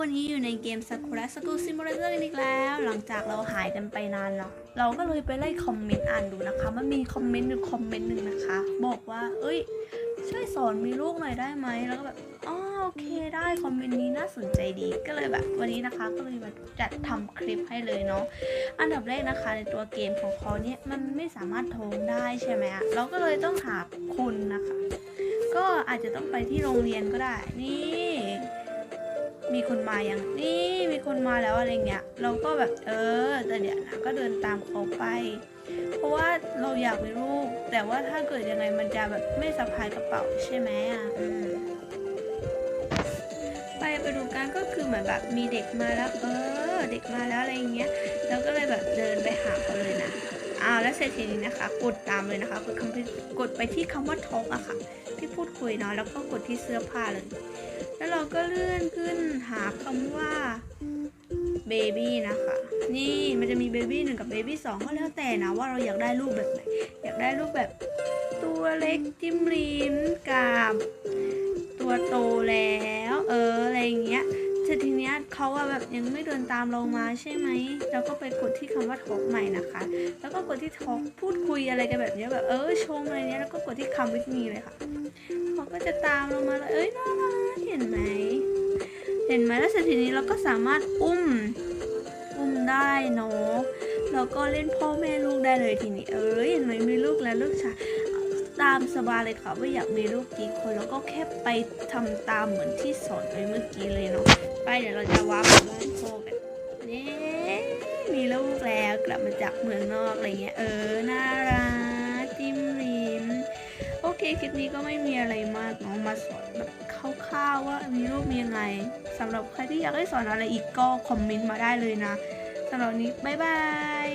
วันนี้อยู่ในเกม Sakura School Simulator อีกแล้ว หลังจากเราหายกันไปนานแล้ว เราก็เลยไปไล่คอมเมนต์อ่านดูนะคะ มันมีคอมเมนต์หนึ่งคอมเมนต์หนึ่งนะคะ บอกว่า เอ้ย ช่วยสอนมีลูกหน่อยได้ไหม แล้วก็แบบ อ๋อ โอเคได้คอมเมนต์นี้น่าสนใจดี ก็เลยแบบ วันนี้นะคะ ก็เลยมาจัดทำคลิปให้เลยเนาะ อันดับแรกนะคะ ในตัวเกมของเขาเนี่ย มันไม่สามารถโทงได้ใช่ไหมอะเราก็เลยต้องหาคุณนะคะ ก็อาจจะต้องไปที่โรงเรียนก็ได้ นี่ มีคนมาอย่างนี่มีคนมาแล้วอะไรเงี้ย เราก็แบบเออแต่เดี๋ยวนะก็เดินตามเขาไป เพราะว่าเราอยากมีลูก แต่ว่าถ้าเกิดยังไงมันจะแบบไม่สะพายกระเป๋าใช่ไหมอะไปไปดูกันก็คือเหมือนแบบมีเด็กมาแล้ว เออ เด็กมาแล้วอะไรเงี้ยแล้วก็เลยแบบเดินไปหาเขาเลยนะอ้าวแล้วเสร็จทีนี้นะคะ กดตามเลยนะคะกดคำกดไปที่คำว่าท็อกอะค่ะ ที่พูดคุยเนาะแล้วก็กดที่เสื้อผ้าเลย แล้วเราก็เลื่อนขึ้นหาคำว่าเบบี้นะคะ นี่มันจะมีเบบี้หนึ่งกับเบบี้สองก็แล้วแต่นะว่าเราอยากได้รูปแบบไหน อยากได้รูปแบบตัวเล็กจิ้มลิ้มกับตัวโตแล้ว เอออะไรอย่างเงี้ยแต่ทีเนี้ยเขาอะแบบยังไม่เดินตามเรามาใช่ไหมเราก็ไปกดที่คำว่าทอกใหม่นะคะ แล้วก็กดที่ทอกพูดคุยอะไรกันแบบเนี้ยแบบเออชมอะไรเนี้ยแล้วก็กดที่คำวิทมีเลยค่ะเขาก็จะตามเรามาเลยเอ้ยน่ารั ห็นไหมเห็นไหมแล้วเสร็จทีนี้เราก็สามารถอุ้มอุ้มได้เนาะแล้วก็เล่นพ่อแม่ลูกได้เลยทีนี้ เอ้ยเห็นไหมมีลูกแล้วลูกชายตามสบายเลยค่ะว่าอยากมีลูกกี่คนแล้วก็แค่ไปทำตามเหมือนที่สอนไปเมื่อกี้เลยเนาะไปเดี๋ยวเราจะว้าร์ปไปบ้านโคกันนี่มีลูกแล้วกลับมาจากเมืองนอกอะไรเงี้ยเออน่ารักจิ้มลิ้มโอเคคลิปนี้ก็ไม่มีอะไรมากเนาะมาสอนแบบคร่าวๆว่ามีรูปมียังไงสำหรับใครที่อยากให้สอนอะไรอีกก็คอมเมนต์มาได้เลยนะสำหรับนี้บ๊ายบาย